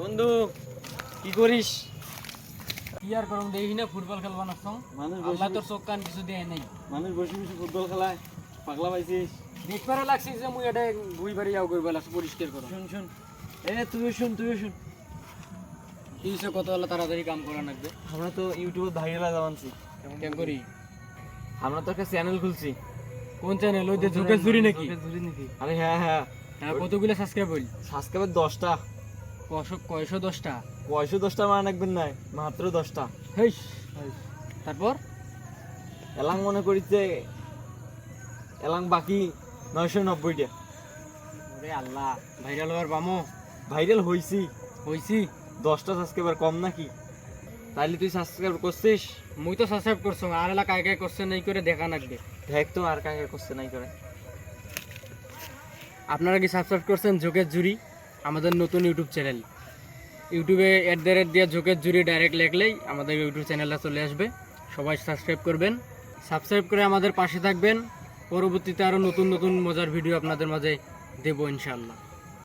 বন্ধু কি করিস? কি আর করম দেখি না ফুটবল খেলবা না মানুষ আল্লাহ তোর চোখ কান কিছু দেয় নাই। মানুষ বসে বসে ফুটবল খেলায় পাগলা পাইছিস। দেখবারে লাগছে যে মুই এটা গুই বাড়ি যাও করবে লাগছে পরিষ্কার করো। শুন শুন। এ তুইও শুন তুইও শুন। কত হলো তাড়াতাড়ি কাম করা লাগবে? আমরা তো ইউটিউবে ভাইরাল জানছি কেন করি? আমরা তো একটা চ্যানেল খুলছি। কোন চ্যানেল ওই যে ঝুঁকে নাকি? ঝুরি নাকি? আরে হ্যাঁ হ্যাঁ। হ্যাঁ কতগুলো সাবস্ক্রাইব হইল সাবস্ক্রাইবার দশটা। কয়শো দশটা? কয়শো দশটা মান রাখবেন নাই মাত্র দশটা। তারপর? এলাং মনে এলাং বাকি নয়শো নব্বইটা। ওরে আল্লাহ ভাইরাল হওয়ার বামো। ভাইরাল হইছি। হইছি? দশটা সাবস্ক্রাইবার কম নাকি? তাইলে তুই সাবস্ক্রাইব করছিস? মুই তো সাবস্ক্রাইব করছ আর এলা কায় করছে নাই করে দেখা লাগবে দেখ তো আর কাকে করছে নাই করে। আপনারা কি সাবস্ক্রাইব করছেন জোকের জুরি আমাদের নতুন ইউটিউব চ্যানেল। ইউটিউবে অ্যাট দ্য রেট দিয়ে ঝোঁকের জুড়ে ডাইরেক্ট লেখলেই আমাদের ইউটিউব চ্যানেলটা চলে আসবে। সবাই সাবস্ক্রাইব করবেন। সাবস্ক্রাইব করে আমাদের পাশে থাকবেন। পরবর্তীতে আরও নতুন নতুন মজার ভিডিও আপনাদের মাঝে দেবো ইনশাআল্লাহ।